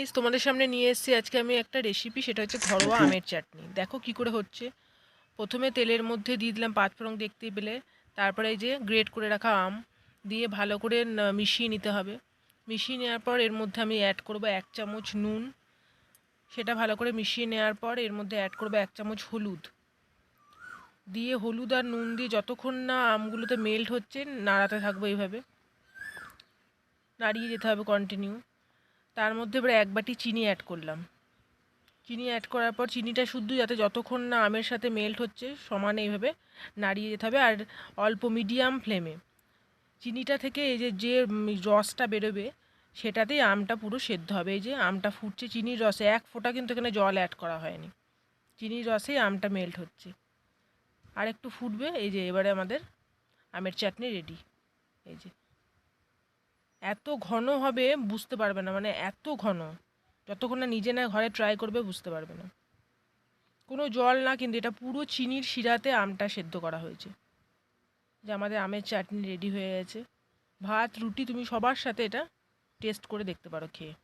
Guys তোমাদের সামনে নিয়ে এসেছি আজকে আমি একটা রেসিপি সেটা হচ্ছে ঘরোয়া আমের চাটনি। দেখো কি করে হচ্ছে। প্রথমে তেলের মধ্যে দিয়ে দিলাম পাঁচ ফোড়ন দেখতে পেলে। তারপরে এই যে গ্রেট করে রাখা আম দিয়ে ভালো করে মিশিয়ে নিতে হবে। মিশিয়ে নেওয়ার পর এর মধ্যে আমি অ্যাড করব এক চামচ নুন। সেটা ভালো করে মিশিয়ে নেওয়ার পর এর মধ্যে অ্যাড করব এক চামচ হলুদ। দিয়ে হলুদ আর নুন দিয়ে যতক্ষণ না আমগুলোতে মেল্ট হচ্ছে নাড়াতে থাকব এইভাবে। নাড়িয়ে যেতে হবে কন্টিনিউ তার মধ্যে এবার এক বাটি চিনি অ্যাড করলাম। চিনি অ্যাড করার পর চিনিটা শুদ্ধ যাতে যতক্ষণ না আমের সাথে মেল্ট হচ্ছে, সমানে এইভাবে নাড়িয়ে যেতে হবে আর অল্প মিডিয়াম ফ্লেমে চিনিটা থেকে এই যে যে রসটা বেরোবে, সেটাতেই আমটা পুরো সেদ্ধ হবে। এই যে, আমটা ফুটছে, চিনির রসে এক ফোঁটা কিন্তু এখানে জল অ্যাড করা হয়নি। চিনির রসেই আমটা মেল্ট হচ্ছে। আর একটু ফুটবে, এই যে এবারে আমাদের আমের চাটনি রেডি এই যে। এত ঘন হবে বুঝতে পারবে না মানে এত ঘন। যতক্ষণ না নিজে না ঘরে ট্রাই করবে বুঝতে পারবে না। কোনো জল না কিন্তু এটা পুরো চিনির শিরাতে আমটা সেদ্ধ করা হয়েছে। যে আমাদের আমের চাটনি রেডি হয়ে গেছে। ভাত, রুটি তুমি সবার সাথে এটা টেস্ট করে দেখতে পারো খেয়ে।